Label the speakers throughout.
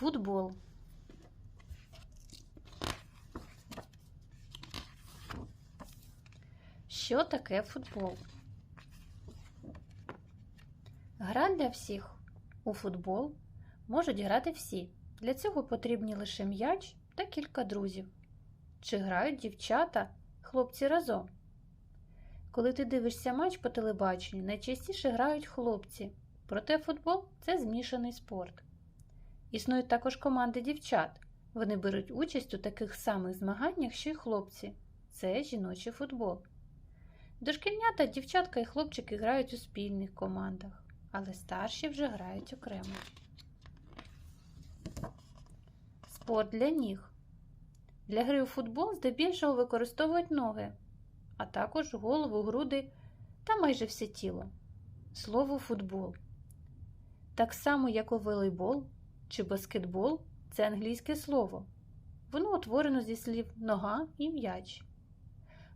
Speaker 1: Футбол. Що таке футбол? Гра для всіх. У футбол можуть грати всі. Для цього потрібні лише м'яч та кілька друзів. Чи грають дівчата, хлопці разом? Коли ти дивишся матч по телебаченню, найчастіше грають хлопці, проте футбол це змішаний спорт. Існують також команди дівчат. Вони беруть участь у таких самих змаганнях, що й хлопці. Це жіночий футбол. Дошкільнята, дівчатка і хлопчики грають у спільних командах, але старші вже грають окремо. Спорт для ніг. Для гри у футбол здебільшого використовують ноги, а також голову, груди та майже все тіло. Слово футбол. Так само, як у волейбол чи баскетбол це англійське слово. Воно утворено зі слів нога і м'яч.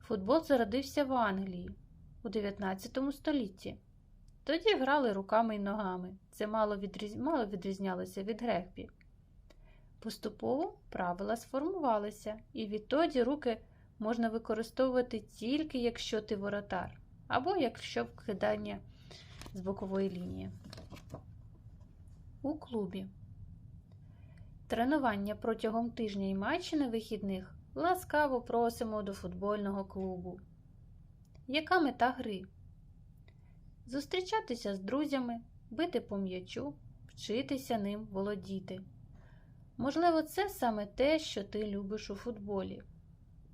Speaker 1: Футбол зародився в Англії у 19 столітті. Тоді грали руками і ногами. Це мало, відріз... мало відрізнялося від грегбі. Поступово правила сформувалися, і відтоді руки можна використовувати тільки якщо ти воротар, або якщо вкидання з бокової лінії. У клубі. Тренування протягом тижня і матчі на вихідних ласкаво просимо до футбольного клубу. Яка мета гри? Зустрічатися з друзями, бити по м'ячу, вчитися ним володіти. Можливо, це саме те, що ти любиш у футболі.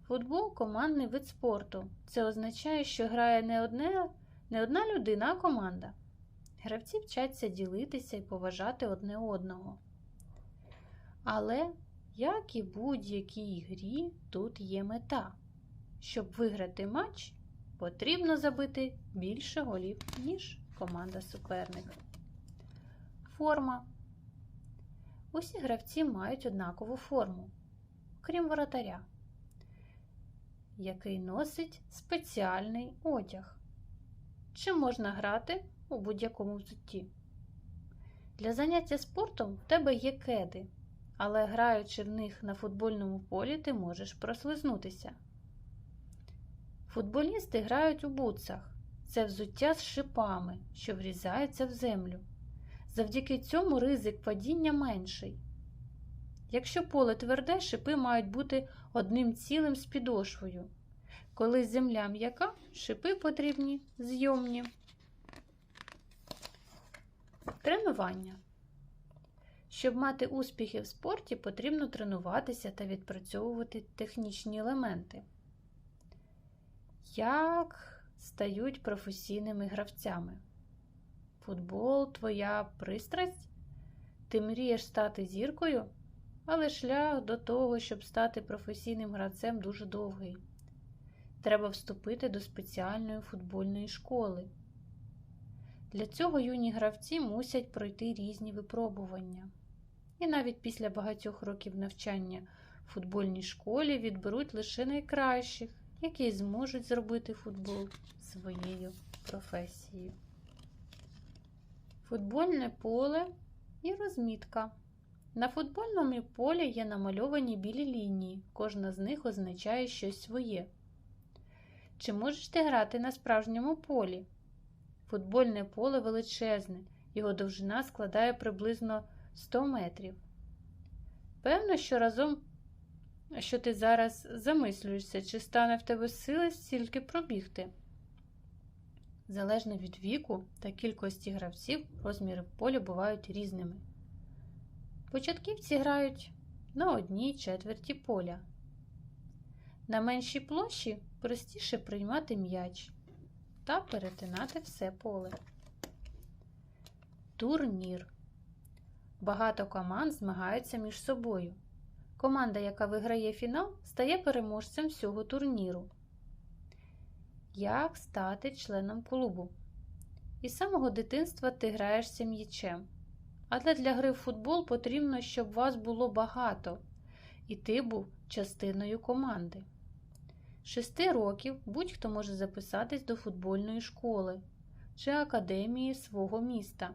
Speaker 1: Футбол командний вид спорту. Це означає, що грає не, одне, не одна людина, а команда. Гравці вчаться ділитися і поважати одне одного. Але, як і будь-якій грі, тут є мета. Щоб виграти матч, потрібно забити більше голів, ніж команда суперника. Форма. Усі гравці мають однакову форму, крім воротаря, який носить спеціальний одяг. Чи можна грати у будь-якому взутті? Для заняття спортом в тебе є кеди, але граючи в них на футбольному полі, ти можеш прослизнутися. Футболісти грають у бутсах. Це взуття з шипами, що врізаються в землю. Завдяки цьому ризик падіння менший. Якщо поле тверде, шипи мають бути одним цілим з підошвою. Коли земля м'яка, шипи потрібні зйомні. Тренування. Щоб мати успіхи в спорті, потрібно тренуватися та відпрацьовувати технічні елементи. Як стають професійними гравцями? Футбол твоя пристрасть? Ти мрієш стати зіркою, але шлях до того, щоб стати професійним гравцем, дуже довгий. Треба вступити до спеціальної футбольної школи. Для цього юні гравці мусять пройти різні випробування. І навіть після багатьох років навчання в футбольній школі відберуть лише найкращих, які зможуть зробити футбол своєю професією. Футбольне поле і розмітка. На футбольному полі є намальовані білі лінії, кожна з них означає щось своє. Чи можеш ти грати на справжньому полі? Футбольне поле величезне, його довжина складає приблизно 100 метрів. Певно, що разом, що ти зараз замислюєшся, чи стане в тебе сили стільки пробігти. Залежно від віку та кількості гравців, розміри поля бувають різними. Початківці грають на одній четверті поля. На меншій площі простіше приймати м'яч та перетинати все поле. Турнір. Багато команд змагаються між собою. Команда, яка виграє фінал, стає переможцем всього турніру. Як стати членом клубу? Із самого дитинства ти граєшся м'ячем. Але для гри в футбол потрібно, щоб вас було багато, і ти був частиною команди. Шести років будь-хто може записатись до футбольної школи чи академії свого міста.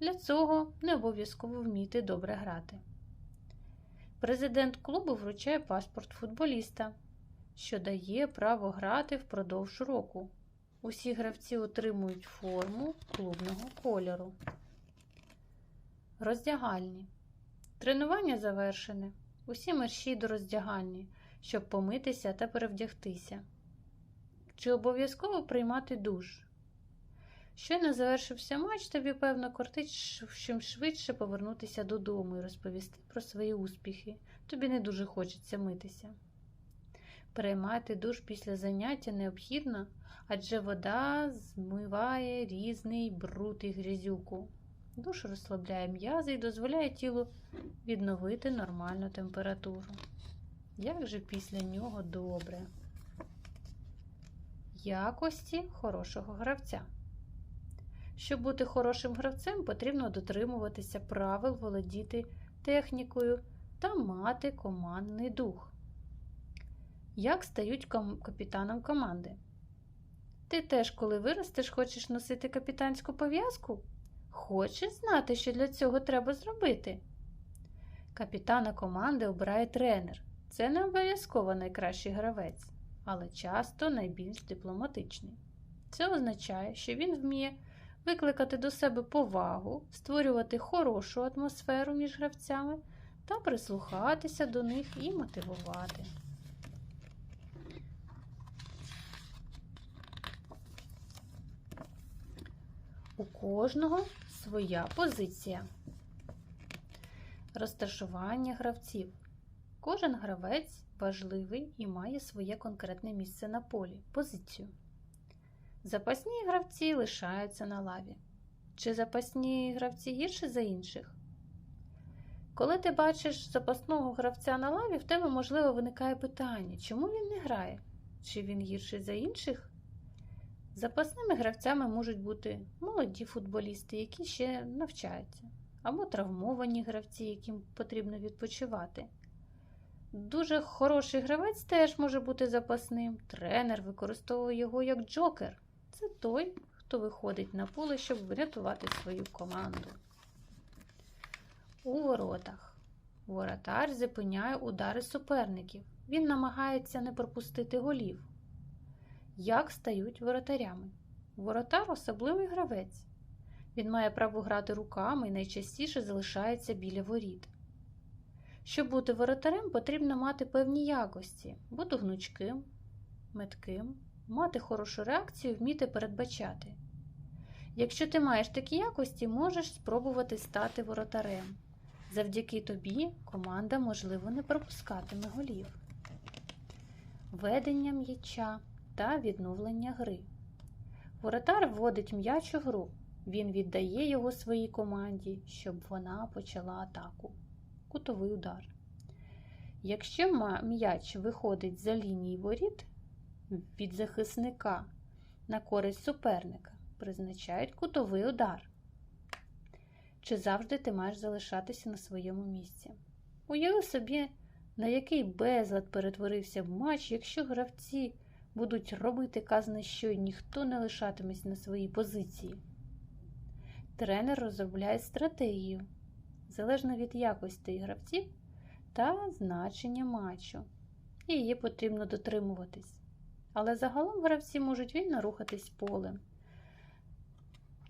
Speaker 1: Для цього не обов'язково вміти добре грати. Президент клубу вручає паспорт футболіста, що дає право грати впродовж року. Усі гравці отримують форму клубного кольору. Роздягальні. Тренування завершене. Усі мерщій до роздягальні, щоб помитися та перевдягтися. Чи обов'язково приймати душ? Щойно завершився матч, тобі, певно, кортить чим швидше повернутися додому і розповісти про свої успіхи. Тобі не дуже хочеться митися. Приймати душ після заняття необхідно, адже вода змиває різний бруд і грязюку. Душ розслабляє м'язи і дозволяє тілу відновити нормальну температуру. Як же після нього добре? Якості хорошого гравця. Щоб бути хорошим гравцем, потрібно дотримуватися правил, володіти технікою та мати командний дух. Як стають капітаном команди? Ти теж, коли виростеш, хочеш носити капітанську пов'язку? Хочеш знати, що для цього треба зробити? Капітана команди обирає тренер. Це не обов'язково найкращий гравець, але часто найбільш дипломатичний. Це означає, що він вміє викликати до себе повагу, створювати хорошу атмосферу між гравцями та прислухатися до них і мотивувати. У кожного своя позиція. Розташування гравців. Кожен гравець важливий і має своє конкретне місце на полі, позицію. Запасні гравці лишаються на лаві. Чи запасні гравці гірші за інших? Коли ти бачиш запасного гравця на лаві, в тебе, можливо, виникає питання, чому він не грає? Чи він гірший за інших? Запасними гравцями можуть бути молоді футболісти, які ще навчаються, або травмовані гравці, яким потрібно відпочивати. Дуже хороший гравець теж може бути запасним. Тренер використовує його як джокер. Це той, хто виходить на поле, щоб врятувати свою команду. У воротах. Воротар зупиняє удари суперників. Він намагається не пропустити голів. Як стають воротарями? Воротар особливий гравець. Він має право грати руками і найчастіше залишається біля воріт. Щоб бути воротарем, потрібно мати певні якості, бути гнучким, метким, мати хорошу реакцію, вміти передбачати. Якщо ти маєш такі якості, можеш спробувати стати воротарем. Завдяки тобі команда, можливо, не пропускатиме голів. Ведення м'яча та відновлення гри. Воротар вводить м'яч у гру. Він віддає його своїй команді, щоб вона почала атаку. Кутовий удар. Якщо м'яч виходить за лінії воріт від захисника на користь суперника, призначають кутовий удар. Чи завжди ти маєш залишатися на своєму місці? Уяви собі, на який безлад перетворився б матч, якщо гравці будуть робити казне що й ніхто не лишатиметься на своїй позиції. Тренер розробляє стратегію, залежно від якості гравців та значення матчу. І її потрібно дотримуватись. Але загалом гравці можуть вільно рухатись полем.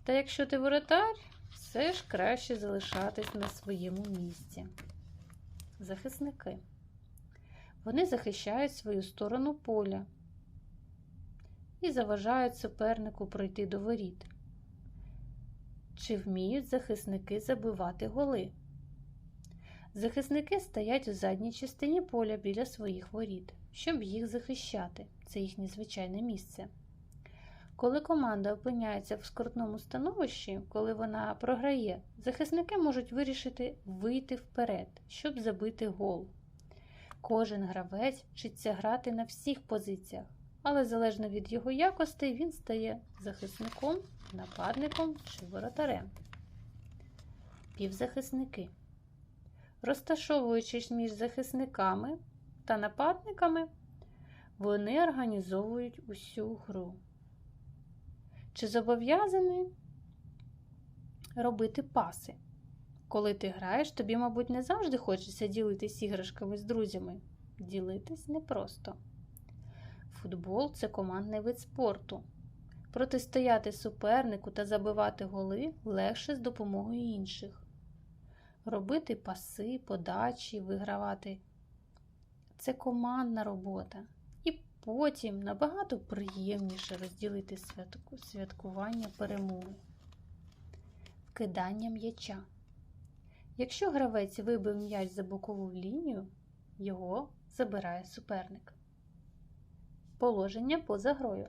Speaker 1: Та якщо ти воротар, все ж краще залишатись на своєму місці. Захисники. Вони захищають свою сторону поля і заважають супернику пройти до воріт. Чи вміють захисники забивати голи? Захисники стоять у задній частині поля біля своїх воріт, щоб їх захищати. Це їхнє звичайне місце. Коли команда опиняється в скрутному становищі, коли вона програє, захисники можуть вирішити вийти вперед, щоб забити гол. Кожен гравець вчиться грати на всіх позиціях, але залежно від його якостей він стає захисником, нападником чи воротарем. Півзахисники. Розташовуючись між захисниками та нападниками, вони організовують усю гру. Чи зобов'язані робити паси? Коли ти граєш, тобі, мабуть, не завжди хочеться ділитись іграшками з друзями. Ділитись непросто. Футбол це командний вид спорту. Протистояти супернику та забивати голи легше з допомогою інших. Робити паси, подачі, вигравати це командна робота. Потім набагато приємніше розділити святку, святкування перемоги. Кидання м'яча. Якщо гравець вибив м'яч за бокову лінію, його забирає суперник. Положення поза грою.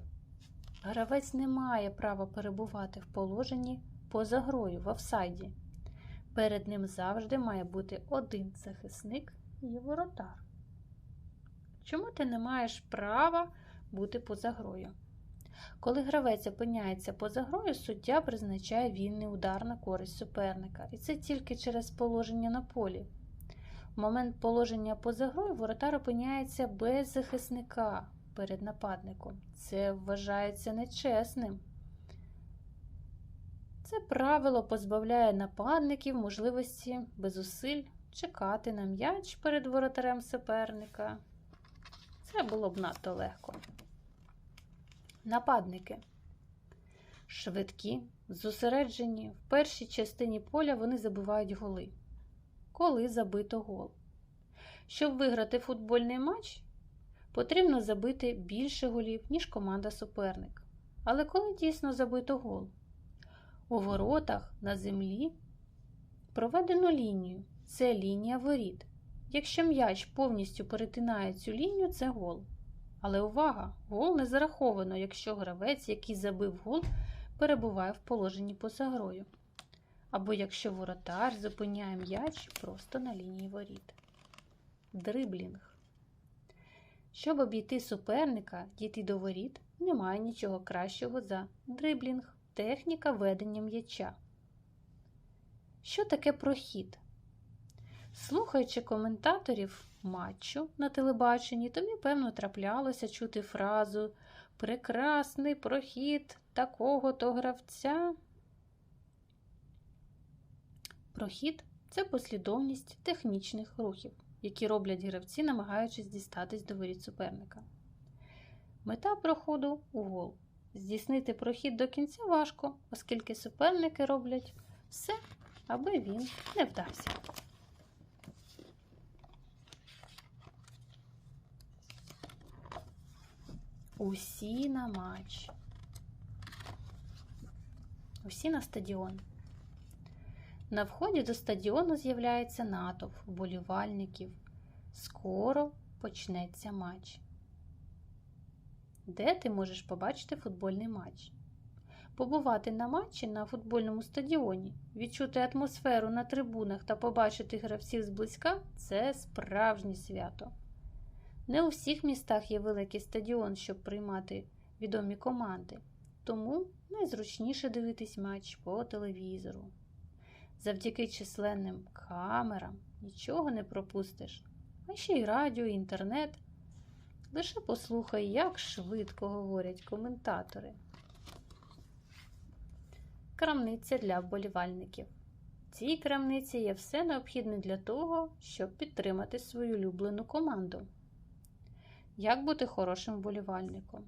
Speaker 1: Гравець не має права перебувати в положенні поза грою в офсайді. Перед ним завжди має бути один захисник і воротар. Чому ти не маєш права бути поза грою? Коли гравець опиняється поза грою, суддя призначає вільний удар на користь суперника, і це тільки через положення на полі. В момент положення поза грою воротар опиняється без захисника перед нападником. Це вважається нечесним. Це правило позбавляє нападників можливості без зусиль чекати на м'яч перед воротарем суперника. Це було б надто легко. Нападники. Швидкі, зосереджені. В першій частині поля вони забивають голи. Коли забито гол. Щоб виграти футбольний матч, потрібно забити більше голів, ніж команда суперник. Але коли дійсно забито гол? У воротах на землі проведено лінію. Це лінія воріт. Якщо м'яч повністю перетинає цю лінію, це гол. Але увага! Гол не зараховано, якщо гравець, який забив гол, перебуває в положенні поза грою. Або якщо воротар зупиняє м'яч просто на лінії воріт. Дриблінг. Щоб обійти суперника, дійти до воріт, немає нічого кращого за дриблінг, техніка ведення м'яча. Що таке прохід? Слухаючи коментаторів матчу на телебаченні, тобі, певно, траплялося чути фразу Прекрасний прохід такого-то гравця. Прохід це послідовність технічних рухів, які роблять гравці, намагаючись дістатись до воріт суперника. Мета проходу у гол. Здійснити прохід до кінця важко, оскільки суперники роблять все, аби він не вдався. Усі на матч. Усі на стадіон. На вході до стадіону з'являється натовп вболівальників. Скоро почнеться матч. Де ти можеш побачити футбольний матч? Побувати на матчі на футбольному стадіоні, відчути атмосферу на трибунах та побачити гравців зблизька це справжнє свято. Не у всіх містах є великий стадіон, щоб приймати відомі команди, тому найзручніше дивитись матч по телевізору. Завдяки численним камерам нічого не пропустиш, а ще й радіо, і інтернет. Лише послухай, як швидко говорять коментатори. Крамниця для вболівальників. В цій крамниці є все необхідне для того, щоб підтримати свою улюблену команду. Як бути хорошим вболівальником?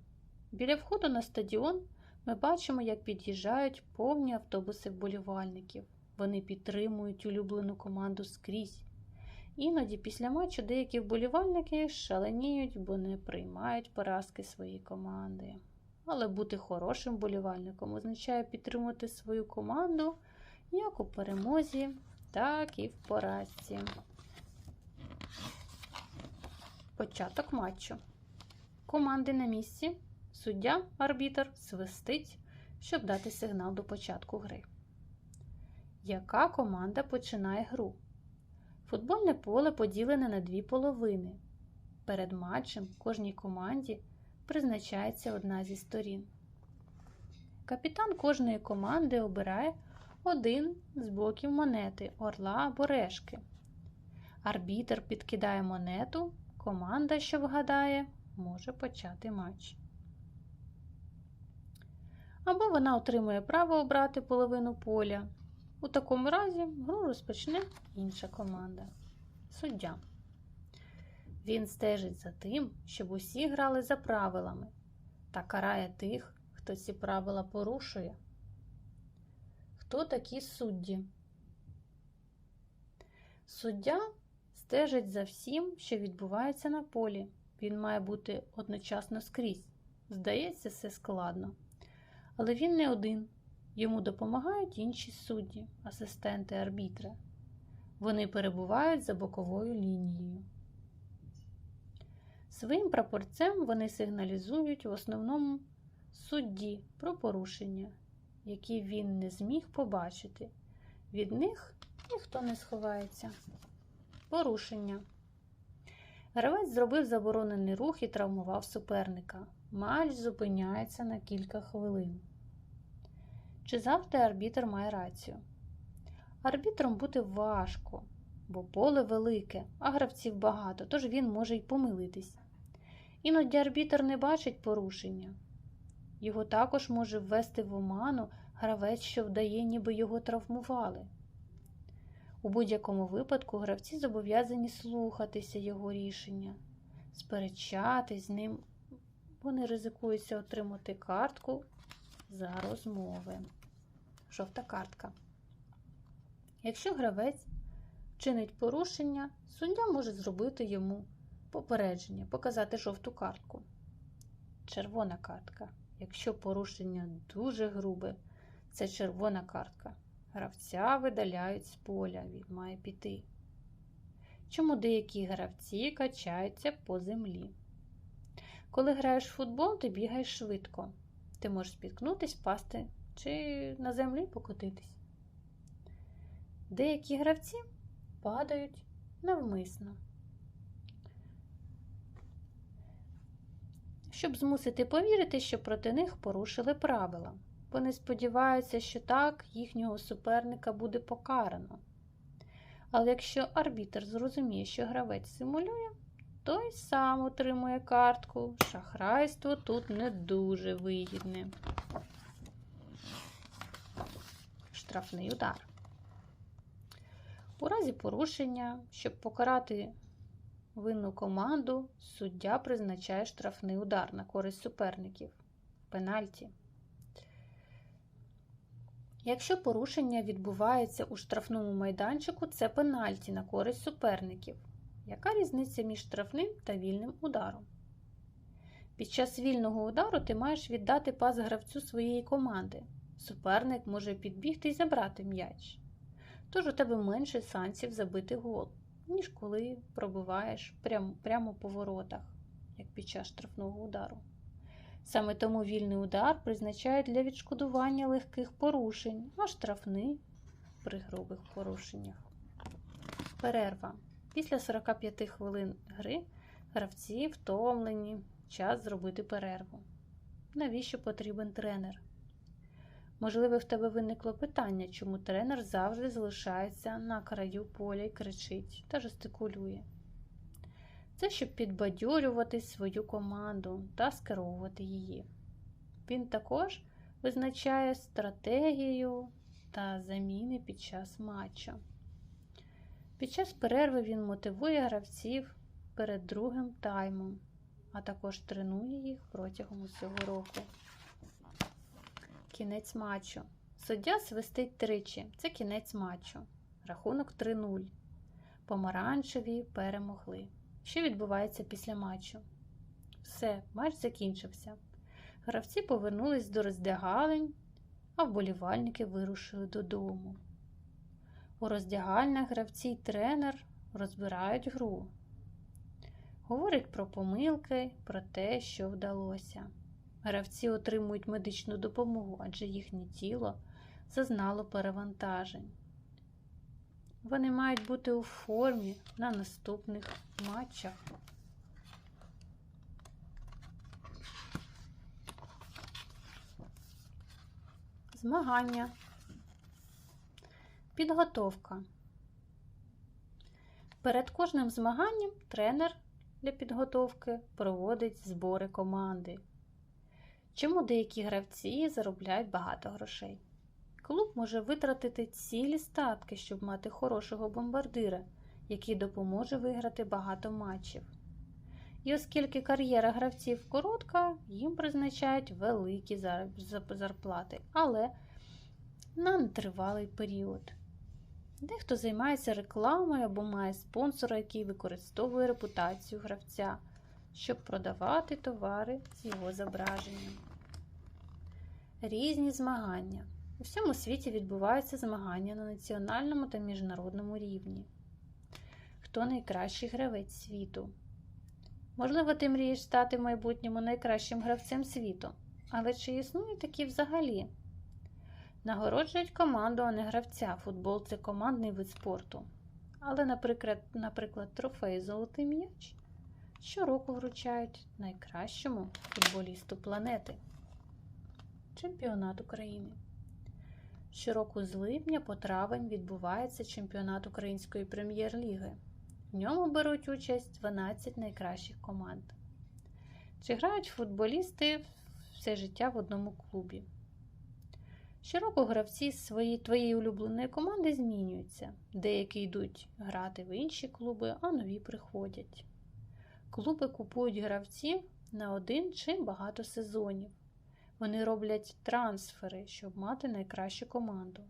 Speaker 1: Біля входу на стадіон ми бачимо, як під'їжджають повні автобуси вболівальників. Вони підтримують улюблену команду скрізь. Іноді після матчу деякі вболівальники шаленіють, бо не приймають поразки своєї команди. Але бути хорошим вболівальником означає підтримувати свою команду як у перемозі, так і в поразці. Початок матчу. Команди на місці. Суддя, арбітр свистить, щоб дати сигнал до початку гри. Яка команда починає гру? Футбольне поле поділене на дві половини. Перед матчем кожній команді призначається одна зі сторін. Капітан кожної команди обирає один з боків монети орла або решки. Арбітер підкидає монету, команда, що вгадає, може почати матч. Або вона отримує право обрати половину поля. У такому разі гру розпочне інша команда суддя. Він стежить за тим, щоб усі грали за правилами та карає тих, хто ці правила порушує. Хто такі судді? Суддя стежить за всім, що відбувається на полі. Він має бути одночасно скрізь. Здається, все складно. Але він не один. Йому допомагають інші судді, асистенти арбітра. Вони перебувають за боковою лінією. Своїм прапорцем вони сигналізують в основному судді про порушення, які він не зміг побачити. Від них ніхто не сховається. Порушення. Гравець зробив заборонений рух і травмував суперника. Матч зупиняється на кілька хвилин. Чи завжди арбітр має рацію? Арбітром бути важко, бо поле велике, а гравців багато, тож він може й помилитись. Іноді арбітр не бачить порушення. Його також може ввести в оману гравець, що вдає, ніби його травмували. У будь-якому випадку гравці зобов'язані слухатися його рішення, сперечатись з ним. Вони ризикуються отримати картку за розмови. Жовта картка. Якщо гравець чинить порушення, суддя може зробити йому попередження, показати жовту картку. Червона картка. Якщо порушення дуже грубе, це червона картка. Гравця видаляють з поля, він має піти. Чому деякі гравці качаються по землі? Коли граєш в футбол, ти бігаєш швидко. Ти можеш спіткнутись, впасти чи на землі покотитись. Деякі гравці падають навмисно. Щоб змусити повірити, що проти них порушили правила. Вони сподіваються, що так їхнього суперника буде покарано. Але якщо арбітр зрозуміє, що гравець симулює, той сам отримує картку. Шахрайство тут не дуже вигідне. Штрафний удар. У разі порушення, щоб покарати винну команду, суддя призначає штрафний удар на користь суперників. Пенальті. Якщо порушення відбувається у штрафному майданчику, це пенальті на користь суперників. Яка різниця між штрафним та вільним ударом? Під час вільного удару ти маєш віддати пас гравцю своєї команди. Суперник може підбігти і забрати м'яч. Тож у тебе менше шансів забити гол, ніж коли пробиваєш прямо, прямо по воротах, як під час штрафного удару. Саме тому вільний удар призначають для відшкодування легких порушень, а штрафний при грубих порушеннях. Перерва. Після 45 хвилин гри гравці втомлені, час зробити перерву. Навіщо потрібен тренер? Можливо, в тебе виникло питання, чому тренер завжди залишається на краю поля і кричить та жестикулює. Це щоб підбадьорювати свою команду та скеровувати її. Він також визначає стратегію та заміни під час матчу. Під час перерви він мотивує гравців перед другим таймом, а також тренує їх протягом усього року. Кінець матчу. Суддя свистить тричі. Це кінець матчу. Рахунок 3-0. Помаранчеві перемогли. Що відбувається після матчу? Все, матч закінчився. Гравці повернулись до роздягалень, а вболівальники вирушили додому. У роздягальнях гравці й тренер розбирають гру. Говорять про помилки, про те, що вдалося. Гравці отримують медичну допомогу, адже їхнє тіло зазнало перевантажень. Вони мають бути у формі на наступних матчах. Змагання. Підготовка. Перед кожним змаганням тренер для підготовки проводить збори команди. Чому деякі гравці заробляють багато грошей? Клуб може витратити цілі статки, щоб мати хорошого бомбардира, який допоможе виграти багато матчів. І оскільки кар'єра гравців коротка, їм призначають великі зарплати, але на нетривалий період. Дехто займається рекламою або має спонсора, який використовує репутацію гравця, щоб продавати товари з його зображенням. Різні змагання. У всьому світі відбуваються змагання на національному та міжнародному рівні. Хто найкращий гравець світу? Можливо, ти мрієш стати в майбутньому найкращим гравцем світу, але чи існують такі взагалі? Нагороджують команду, а не гравця. Футбол це командний вид спорту. Але, наприклад, наприклад, трофей Золотий м'яч щороку вручають найкращому футболісту планети. Чемпіонат України. Щороку з липня по травень відбувається чемпіонат Української прем'єр-ліги. В ньому беруть участь 12 найкращих команд. Чи грають футболісти все життя в одному клубі? Щороку гравці свої, твоєї улюбленої команди змінюються. Деякі йдуть грати в інші клуби, а нові приходять. Клуби купують гравців на один чи багато сезонів. Вони роблять трансфери, щоб мати найкращу команду.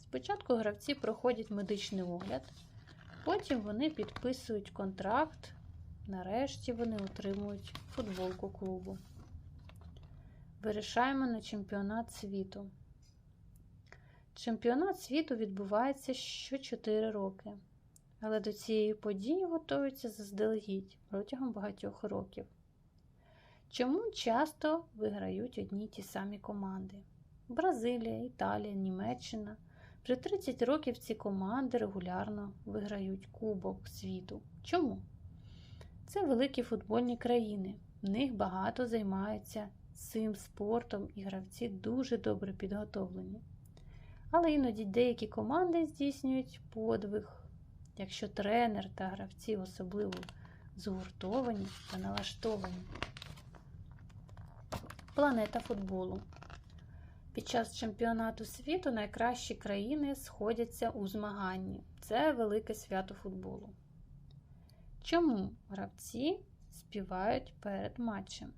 Speaker 1: Спочатку гравці проходять медичний огляд, потім вони підписують контракт, нарешті вони отримують футболку клубу. Вирішаємо на чемпіонат світу. Чемпіонат світу відбувається що 4 роки, але до цієї події готуються заздалегідь протягом багатьох років. Чому часто виграють одні й ті самі команди? Бразилія, Італія, Німеччина. Вже 30 років ці команди регулярно виграють Кубок світу. Чому? Це великі футбольні країни. В них багато займаються цим спортом і гравці дуже добре підготовлені. Але іноді деякі команди здійснюють подвиг, якщо тренер та гравці особливо згуртовані та налаштовані. Планета футболу. Під час чемпіонату світу найкращі країни сходяться у змаганні. Це велике свято футболу. Чому гравці співають перед матчем?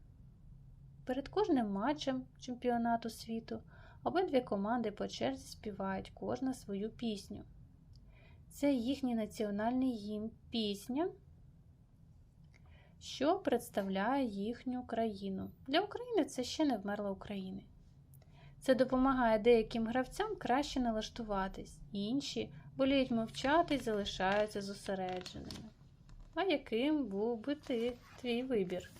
Speaker 1: Перед кожним матчем чемпіонату світу обидві команди по черзі співають кожна свою пісню. Це їхній національний гімн пісня що представляє їхню країну. Для України це ще не вмерла України. Це допомагає деяким гравцям краще налаштуватись, інші воліють мовчати і залишаються зосередженими. А яким був би ти твій вибір?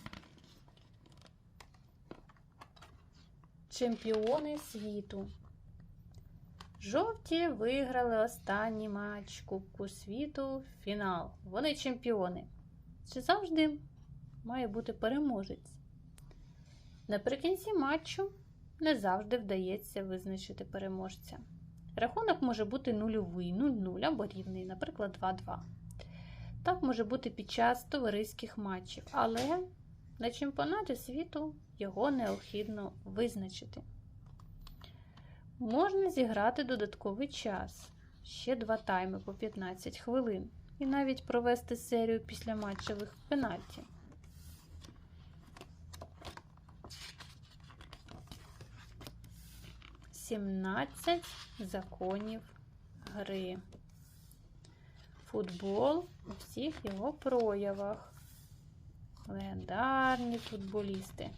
Speaker 1: Чемпіони світу. Жовті виграли останній матч Кубку світу фінал. Вони чемпіони. Чи завжди має бути переможець. Наприкінці матчу не завжди вдається визначити переможця. Рахунок може бути нульовий, 0-0 або рівний, наприклад, 2-2. Так може бути під час товариських матчів, але на чемпіонаті світу його необхідно визначити. Можна зіграти додатковий час ще два тайми по 15 хвилин, і навіть провести серію після матчевих пенальтів. 17 законів гри. Футбол у всіх його проявах. Легендарні футболісти.